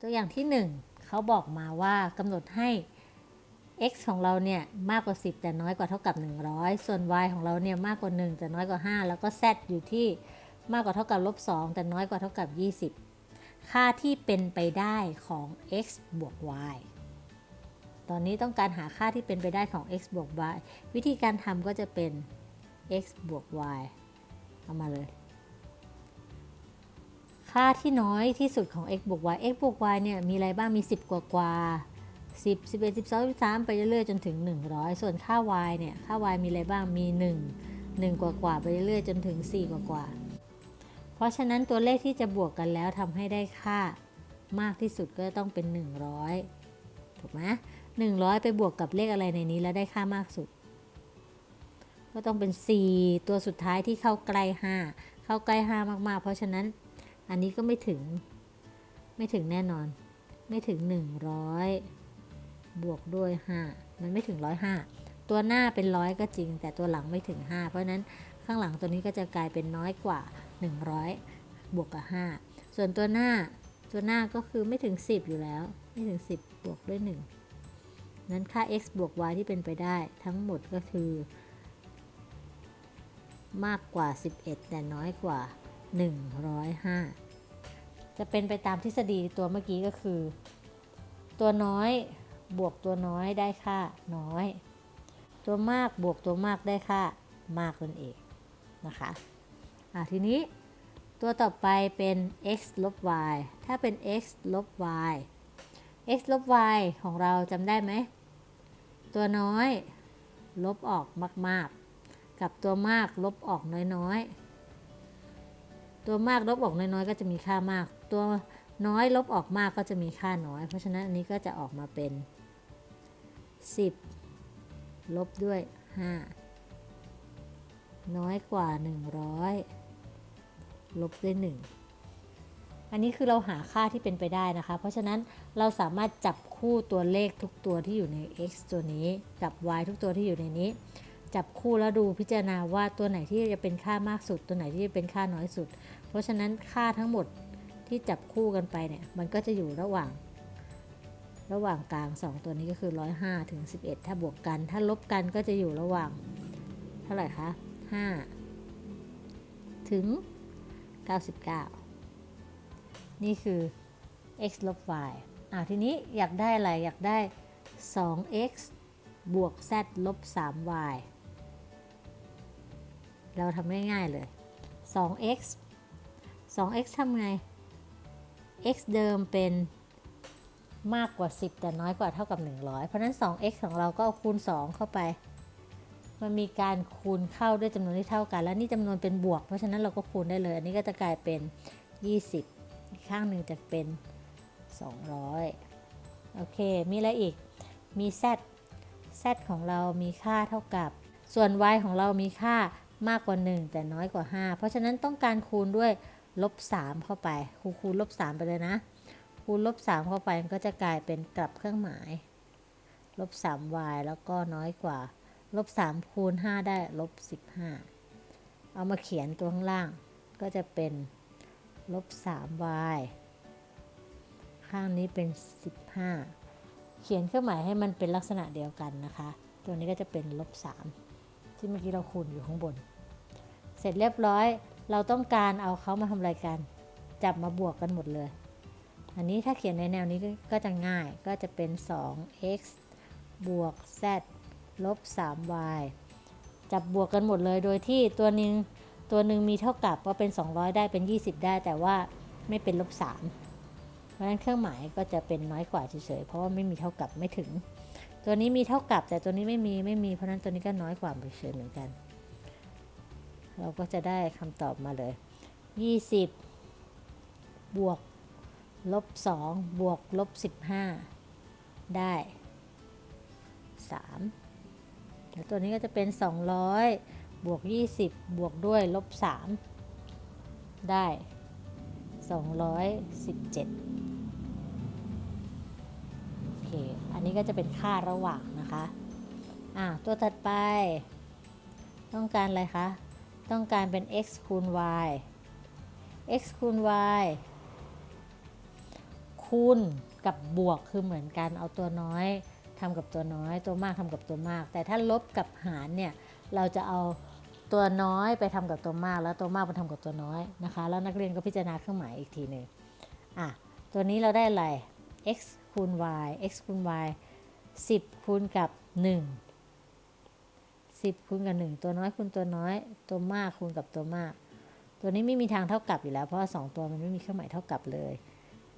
ตัวอย่างที่ 1เขาบอกมาว่ากำหนดให้ x ของเราเนี่ยมากกว่า 10 แต่น้อยกว่าเท่ากับ 100 ส่วน y ของเราเนี่ยมากกว่า 1 แต่น้อยกว่า 5 แล้วก็ z อยู่ที่มากกว่าเท่ากับลบ2แต่น้อยกว่าเท่ากับ 20 ค่าที่เป็นไปได้ของ x บวก y ตอนนี้ต้องการหาค่าที่เป็นไปได้ของ x บวก y วิธีการทำก็จะเป็น x บวก y เอามาเลย ค่าที่น้อยที่สุดของ x บวก y x บวก y เนี่ยมีอะไรบ้างมี 10 กว่ากว่า10 11 12 13 ไปเรื่อยๆจนถึง 100 ส่วนค่า y เนี่ยค่า y มีอะไรบ้างมี 1 1 กว่ากว่าไปเรื่อยๆจนถึง 4 กว่ากว่า เพราะฉะนั้นตัวเลขที่จะบวกกันแล้วทำให้ได้ค่ามากที่สุดก็ต้องเป็น 100 ถูกไหม100 ไปบวกกับเลขอะไรในนี้แล้วได้ค่ามากสุด ก็ต้องเป็น 4 ตัวสุดท้ายที่เข้าใกล้ 5 เข้าใกล้ 5 มากๆ เพราะฉะนั้น อันนี้ก็ไม่ถึง ไม่ถึงแน่นอน ไม่ถึง 100 บวกด้วย 5 มันไม่ถึง 105 ตัวหน้าเป็นร้อยก็จริง แต่ตัวหลังไม่ถึง 5 เพราะนั้นข้างหลังตัวนี้ก็จะกลายเป็นน้อยกว่า 100 บวกกับ 5 ส่วนตัวหน้าตัวหน้าก็คือไม่ถึง 10 อยู่แล้ว ไม่ถึง 10 บวกด้วย 1 นั้นค่า x บวก y ที่เป็นไปได้ทั้งหมดก็คือ มากกว่า 11 แต่น้อยกว่า 105 จะเป็นไปตามทฤษฎีตัวเมื่อกี้ก็คือ ตัวน้อยบวกตัวน้อยได้ค่าน้อย ตัวมากบวกตัวมากได้ค่ามากนั่นเองนะคะอะทีนี้ตัวต่อไปเป็น x ลบ y ถ้าเป็น x ลบ y x ลบ y ของเราจำได้ไหม ตัวน้อยลบออกมาก ๆ กับตัวมากลบออกน้อยๆ ตัวมากลบออกน้อยๆ ก็จะมีค่ามาก ตัวน้อยลบออกมากก็จะมีค่าน้อย เพราะฉะนั้นอันนี้ก็จะออกมาเป็น 10 ลบด้วย 5 น้อยกว่า 100 ลบด้วย 1 อันนี้คือเราหาค่าที่เป็นไปได้นะคะ เพราะฉะนั้นเราสามารถจับคู่ตัวเลขทุกตัวที่อยู่ใน x ตัวนี้กับ y ทุกตัวที่อยู่ในนี้ จับคู่แล้วดูพิจารณาว่าตัวไหนที่จะเป็นค่ามากสุด ตัวไหนที่จะเป็นค่าน้อยสุด เพราะฉะนั้นค่าทั้งหมด ที่จับคู่กันไปเนี่ย มันก็จะอยู่ระหว่าง ระหว่างกลาง 2 ตัวนี้ก็คือ 105 ถึง 11 ถ้าบวกกัน ถ้าลบกันก็จะอยู่ระหว่าง เท่าไหร่คะ 5 ถึง 99 นี่คือ x ลบ y อ่าทีนี้อยากได้อะไร อยากได้ 2x บวก z ลบ 3y เราทำง่ายๆเลย 2x 2x ทำไง x เดิมเป็นมากกว่า 10 แต่น้อยกว่าเท่ากับ 100 เพราะนั้น 2x ของเราก็คูณ 2 เข้าไป มันมีการคูณเข้าด้วยจำนวนที่เท่ากัน แล้วนี่จำนวนเป็นบวก เพราะฉะนั้นเราก็คูณได้เลย อันนี้ก็จะกลายเป็น 20 อีกข้างหนึ่งจะเป็น 200 โอเค มีอะไรอีก มี z z ของเรามีค่าเท่ากับ ส่วน y ของเรามีค่ามากกว่า 1 แต่น้อยกว่า 5 เพราะฉะนั้นต้องการคูณด้วย ลบ3เข้าไปคูณคูณลบ3ไปเลยนะ คูณลบ3เข้าไปมันก็จะกลายเป็นกลับเครื่องหมาย ลบ 3y แล้วก็น้อยกว่า ลบ 3 คูณ 5 ได้ลบ 15 เอามาเขียนตัวข้างล่าง ก็จะเป็นลบ 3y ข้างนี้เป็น 15 เขียนเครื่องหมายให้มันเป็นลักษณะเดียวกันนะคะ ตัวนี้ก็จะเป็นลบ 3 ที่เมื่อกี้เราคูณอยู่ข้างบน เสร็จเรียบร้อย เราต้องการเอาเขามาทำอะไรกันจับมาบวกกันหมดเลย อันนี้ถ้าเขียนในแนวนี้ก็จะง่ายก็จะเป็น 2x บวก z ลบ 3y จับบวกกันหมดเลยโดยที่ตัวหนึ่งตัวหนึ่งมีเท่ากับว่าเป็น 200 ได้เป็น 20 ได้แต่ว่าไม่เป็นลบ 3 เพราะฉะนั้นเครื่องหมายก็จะเป็นน้อยกว่าเฉยๆเพราะว่าไม่มีเท่ากับไม่ถึง ตัวนี้มีเท่ากับแต่ตัวนี้ไม่มีไม่มีเพราะนั้นตัวนี้ก็น้อยกว่าเฉยๆเหมือนกัน เราก็จะได้คำตอบมาเลย 20 บวก ลบ 2 บวก ลบ 15 ได้ 3 แล้วตัวนี้ก็จะเป็น 200 บวก 20 บวกด้วย ลบ 3 ได้ 217 โอเค อันนี้ก็จะเป็นค่าระหว่างนะคะ อ่า ตัวถัดไป ต้องการอะไรคะ ต้องการเป็น x คูณ y x คูณ y คูณกับบวกคือเหมือนกันเอาตัวน้อยทำกับตัวน้อยตัวมากทำกับตัวมาก แต่ถ้าลบกับหารเนี่ยเราจะเอาตัวน้อยไปทำกับตัวมาก แล้วตัวมากไปทำกับตัวน้อยนะคะ แล้วนักเรียนก็พิจารณาเครื่องหมายอีกทีหนึ่งอะตัวนี้เราได้อะไร x คูณ y x คูณ y 10 คูณกับ 1 10คูณกับ 1 ตัวน้อยคูณตัวน้อย ตัวมากคูณกับตัวมาก ตัวนี้ไม่มีทางเท่ากับอยู่แล้ว เพราะว่า2ตัวมันไม่มีเครื่องหมายเท่ากับเลย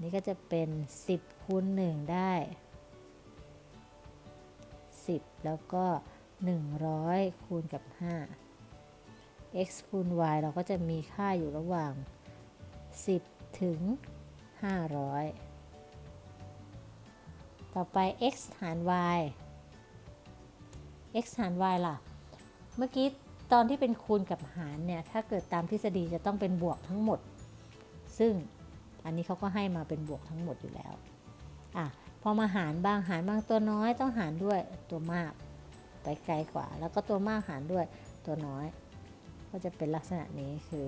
นี่ก็จะเป็น 10คูณ1ได้ 10 แล้วก็ 100คูณกับ 5 x คูณ y เราก็จะมีค่าอยู่ระหว่าง 10 ถึง 500 ต่อไป x หาร y x หาร y ล่ะ เมื่อกี้ตอนที่เป็นคูณกับหารเนี่ยถ้าเกิดตามทฤษฎีจะต้องเป็นบวกทั้งหมด ซึ่งอันนี้เขาก็ให้มาเป็นบวกทั้งหมดอยู่แล้วอะพอมาหารบ้างหารบางตัวน้อยต้องหารด้วยตัวมาก ไปไกลกว่า แล้วก็ตัวมากหารด้วยตัวน้อย ก็จะเป็นลักษณะนี้คือ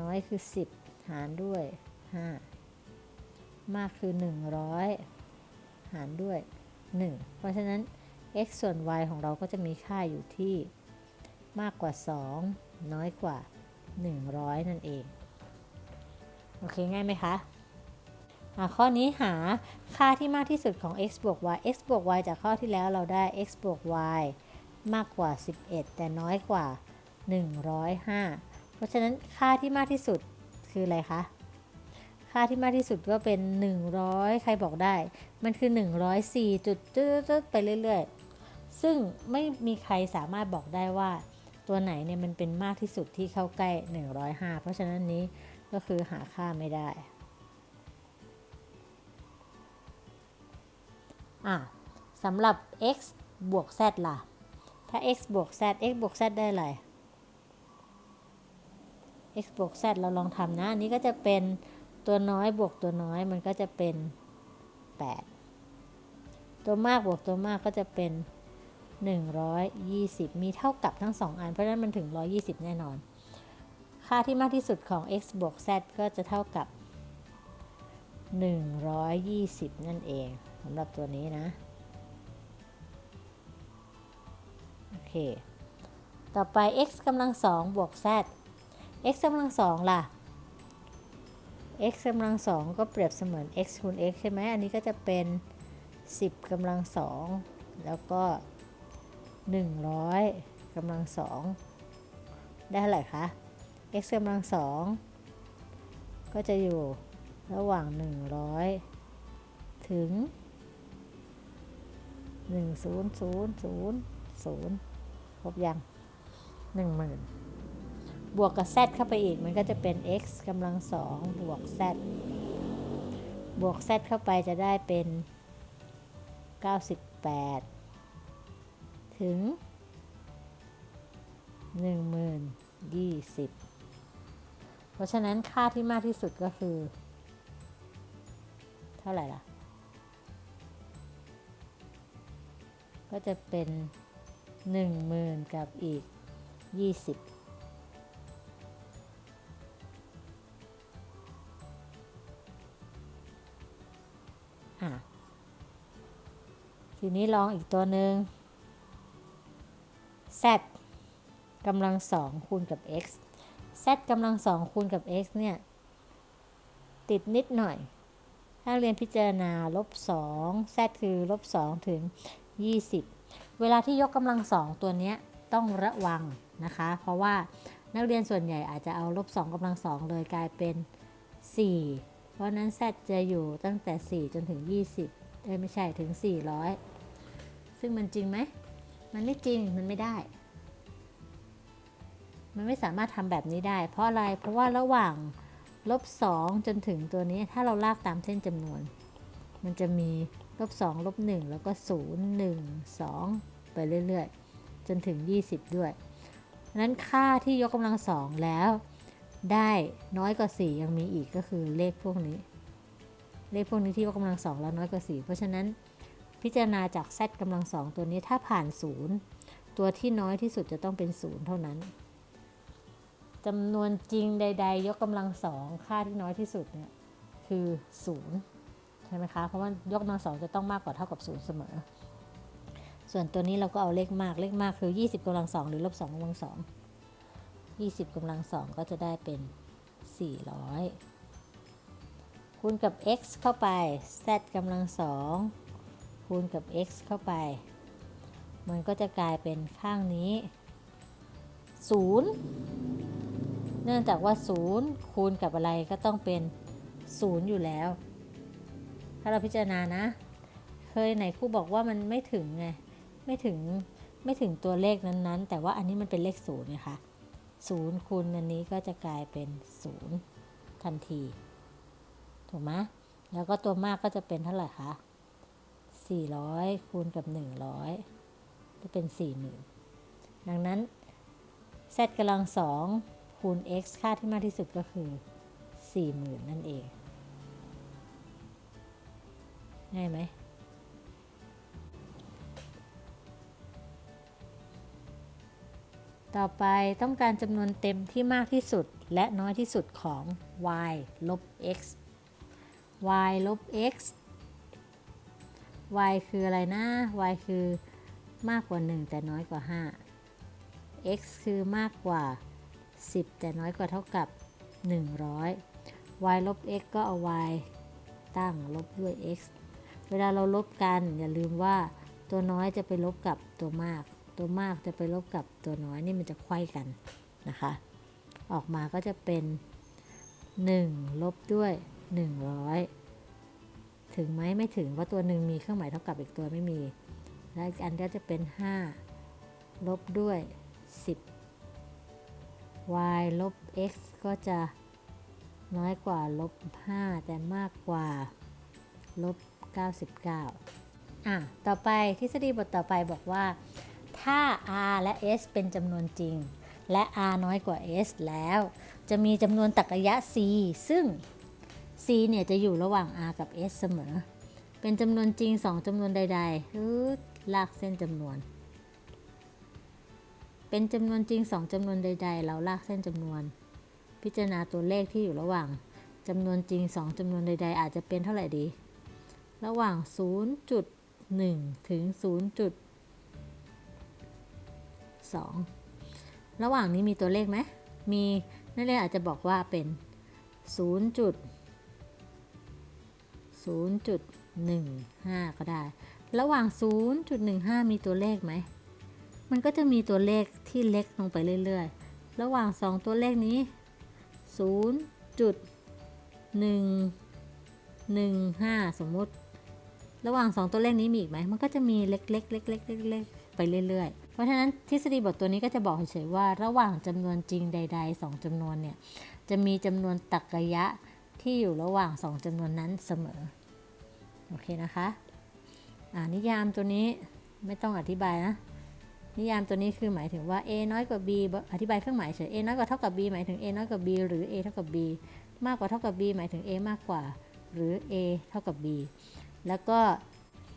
น้อยคือ 10 หารด้วย 5 มากคือ 100 หารด้วย 1 เพราะฉะนั้น x ส่วน y ของเราก็จะมีค่าอยู่ที่มากกว่า 2 น้อยกว่า 100 นั่นเอง โอเค ง่ายไหมคะข้อนี้หาค่าที่มากที่สุดของ x บวก y x บวก y จากข้อที่แล้วเราได้ x บวก y มากกว่า 11 แต่น้อยกว่า 105 เพราะฉะนั้นค่าที่มากที่สุดคืออะไรคะ ค่าที่มากที่สุดก็เป็น 100 ใครบอกได้ มันคือ 104 จุดจืดไปเรื่อยๆ ซึ่งไม่มีใครสามารถบอกได้ว่า ตัวไหนเนี่ยมันเป็นมากที่สุดที่เข้าใกล้ 105 เพราะฉะนั้นนี้ก็คือหาค่าไม่ได้อะสำหรับ x บวก z ล่ะ ถ้า x บวก z x บวก z ได้อะไร x บวก z เราลองทำนะ อันนี้ก็จะเป็นตัวน้อยบวกตัวน้อยมันก็จะเป็น 8 ตัวมากบวกตัวมากก็จะเป็น 120 มีเท่ากับทั้ง 2 อัน เพราะฉะนั้นมันถึง 120 แน่นอน ค่าที่มากที่สุดของ x บวก z ก็จะเท่ากับ 120 นั่นเองสำหรับตัวนี้นะ โอเค ต่อไป x กำลังสองบวก z x กำลังสองล่ะ x กำลังสองก็เปรียบเสมือน x คูณ x ใช่ไหม อันนี้ก็จะเป็น 10กำลังสองแล้วก็ 100กำลังสองได้เท่าไหร่คะ x กำลังสองก็จะอยู่ระหว่าง 100 ถึง 10000ครบยัง 10,000 บวกกับ z เข้าไปอีกมันก็จะเป็น x กำลังสองบวก z บวก z เข้าไปจะได้เป็น 98 ถึง10,020 เพราะฉะนั้นค่าที่มากที่สุดก็คือ เท่าไหร่ล่ะ ก็จะเป็น 10,000 กับอีก 20อะทีนี้ลองอีกตัวหนึ่ง z กำลังสองคูณกับ x z กำลังสองคูณกับ x เนี่ย ติดนิดหน่อย ถ้าเรียนพิจารณาลบ2 z คือลบ2ถึง 20 เวลาที่ยกกำลังสองตัวเนี้ยต้องระวังนะคะ เพราะว่านักเรียนส่วนใหญ่อาจจะเอาลบ2กำลังสองเลยกลายเป็น 4 เพราะนั้น z จะอยู่ตั้งแต่ 4 จนถึง 20เอ้ไม่ใช่ถึง 400 ซึ่งมันจริงไหม มันไม่จริงมันไม่ได้ มันไม่สามารถทำแบบนี้ได้ เพราะอะไรเพราะว่าระหว่างลบ2จนถึงตัวนี้ถ้าเราลากตามเส้นจำนวน มันจะมีลบ2ลบ1แล้วก็0 1 2ไปเรื่อยๆ จนถึง 20 ด้วยนั้นค่าที่ยกกำลังสองแล้ว ได้น้อยกว่า 4 ยังมีอีกก็คือเลขพวกนี้ เลขพวกนี้ที่ยกกำลังสองแล้วน้อยกว่า 4 เพราะฉะนั้น พิจารณาจาก z กำลังสองตัวนี้ถ้าผ่าน 0 ตัวที่น้อยที่สุดจะต้องเป็น 0 เท่านั้นจำนวนจริงใด ๆ ยกกำลังสองค่าที่น้อยที่สุดเนี่ยคือ0ใช่ไหมคะ เพราะว่ายกกำลังสองจะต้องมากกว่าเท่ากับ 0 เสมอ ส่วนตัวนี้เราก็เอาเลขมากเลขมากคือ 20กำลังสองหรือลบ2กำลังสอง20กำลังสองก็จะได้เป็น 400 คูณกับ x เข้าไป z กำลังสอง คูณกับ x เข้าไป มันก็จะกลายเป็นข้างนี้ 0 เนื่องจากว่า 0 คูณกับอะไรก็ต้องเป็น 0 อยู่แล้ว ถ้าเราพิจารณานะ เคยไหนครูบอกว่ามันไม่ถึงไง ไม่ถึง ไม่ถึงตัวเลขนั้นๆ แต่ว่าอันนี้มันเป็นเลขศูนย์ไงคะศูนย์คูณอันนี้ก็จะกลายเป็นศูนย์ทันที ถูกไหมแล้วก็ตัวมากก็จะเป็นเท่าไหร่คะ 400 คูณกับ 100 จะเป็น 40,000 ดังนั้น z กำลังสองคูณ x ค่าที่มากที่สุดก็คือ 40,000 นั่นเอง ง่ายไหมต่อไปต้องการจำนวนเต็มที่มากที่สุดและน้อยที่สุดของ y ลบ x y ลบ x y คืออะไรนะ y คือมากกว่า 1 แต่น้อยกว่า 5 x คือมากกว่า 10 แต่น้อยกว่าเท่ากับ 100 y ลบ x ก็เอา y ตั้งลบด้วย x เวลาเราลบกันอย่าลืมว่าตัวน้อยจะไปลบกับตัวมาก ตัวมากจะไปลบกับตัวน้อยนี่มันจะไขว้กันนะคะ ออกมาก็จะเป็น 1 ลบด้วย 100 ถึงไหมไม่ถึงเพราะตัวหนึ่งมีเครื่องหมายเท่ากับอีกตัวไม่มี และอีกอันก็จะเป็น 5 ลบด้วย 10 y ลบ x ก็จะน้อยกว่าลบ 5 แต่มากกว่าลบ 99 อะ ต่อไปทฤษฎีบทต่อไปบอกว่า ถ้า r และ s เป็นจำนวนจริง และ r น้อยกว่า s แล้ว จะมีจำนวนตรรกะ c ซึ่ง c เนี่ยจะอยู่ระหว่าง r กับ s เสมอ เป็นจำนวนจริง 2จำนวนใดๆฮึดลากเส้นจำนวน เป็นจำนวนจริง 2จำนวนใด ๆ เราลากเส้นจำนวน พิจารณาตัวเลขที่อยู่ระหว่างจำนวนจริง 2จำนวนใด ๆ อาจจะเป็นเท่าไหร่ดี ระหว่าง 0.1 ถึง 0.2 ระหว่างนี้มีตัวเลขไหมมี นักเรียอาจจะบอกว่าเป็น 0. 0.15 ก็ได้ ระหว่าง 0.15 มีตัวเลขไหม มันก็จะมีตัวเลขที่เล็กลงไปเรื่อยๆ ระหว่าง 2 ตัวเลขนี้ 0.115 สมมุติ ระหว่าง 2 ตัวเลขนี้มีอีกไหม มันก็จะมีเล็กๆเล็กๆเล็กๆไปเรื่อยๆเพราะฉะนั้นทฤษฎีบทตัวนี้ก็จะบอกเฉยๆว่า ระหว่างจำนวนจริงใดๆ2จำนวนเนี่ย จะมีจำนวนตรรกะยะ ที่อยู่ระหว่าง 2จำนวนนั้นเสมอ โอเคนะคะนิยามตัวนี้ไม่ต้องอธิบายนะ นิยามตัวนี้คือหมายถึงว่า a น้อยกว่า b อธิบายเครื่องหมายเฉย a น้อยกว่าเท่ากับ b หมายถึง a น้อยกว่า b หรือ a เท่ากับ b มากกว่าเท่ากับ b หมายถึง a มากกว่า หรือ a เท่ากับ b แล้วก็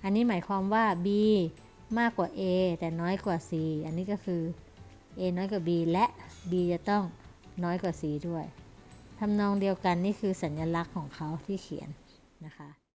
อันนี้หมายความว่า b มากกว่า a แต่น้อยกว่า c อันนี้ก็คือ a น้อยกว่า b และ b จะต้องน้อยกว่า c ด้วย ทำนองเดียวกันนี่คือสัญลักษณ์ของเขาที่เขียนนะคะ